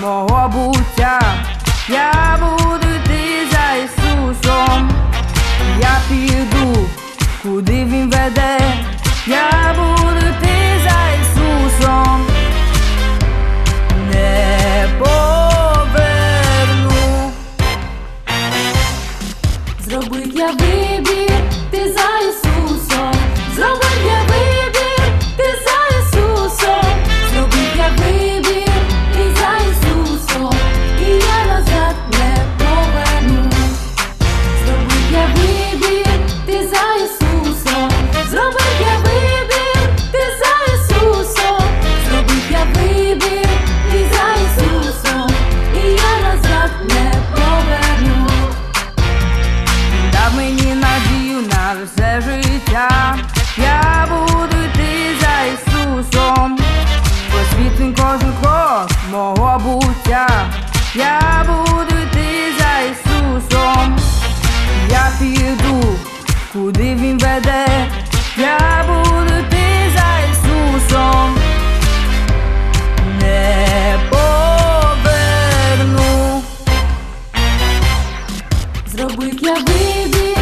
мого буття, я буду йти за Ісусом, я піду, куди Він веде, я буду йти за Ісусом, не поверну. Зробив я вибір, ти за Ісусом, зробив я. зробив я вибір.